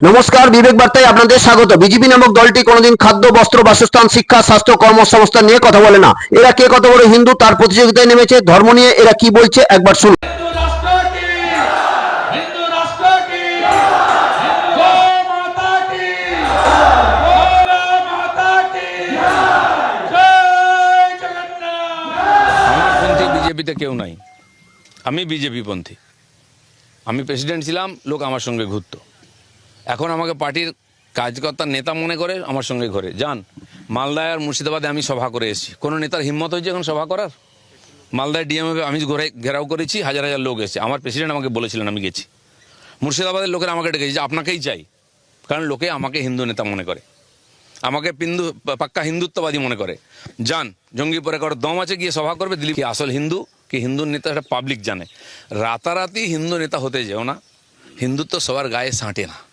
নমস্কার বিবেক বার্তায় আপনাদের স্বাগত। বিজেপি নামক দলটি কোনোদিন খাদ্য বস্ত্র বাসস্থান শিক্ষা স্বাস্থ্য কর্মসংস্থান নিয়ে কথা বলে না। এরা কে কত বড় হিন্দু তার প্রতিযোগিতায় নেমেছে ধর্ম নিয়ে এরা কি বলছে একবার শুনুন। বিজেপিতে কেউ নাই। আমি বিজেপি পন্থী। আমি প্রেসিডেন্ট ছিলাম লোক আমার সঙ্গে ঘুরতো। এখন আমাকে পার্টির কাজকর্তার নেতা মনে করে আমার সঙ্গে ঘরে। যান মালদায় আর মুর্শিদাবাদে আমি সভা করে এসেছি। কোনো নেতার হিম্মত হয়েছে এখন সভা করার? মালদায় ডিএমএ আমি ঘরে ঘেরাও করেছি, হাজার হাজার লোক এসে আমার প্রেসিডেন্ট আমাকে বলেছিলেন আমি গেছি। মুর্শিদাবাদের লোকেরা আমাকে ডেকেছে যে আপনাকেই চাই। কারণ লোকে আমাকে হিন্দু নেতা মনে করে। আমাকে পিন্দু পাক্কা হিন্দুত্ববাদী মনে করে। যান জঙ্গিপুরে কারও দম আছে, গিয়ে সভা করবে দিলীপ কি আসল হিন্দু? কি হিন্দু নেতা এটা পাবলিক জানে। রাতারাতি হিন্দু নেতা হতে যেও না। হিন্দুত্ব সবার গায়ে সাঁটে না।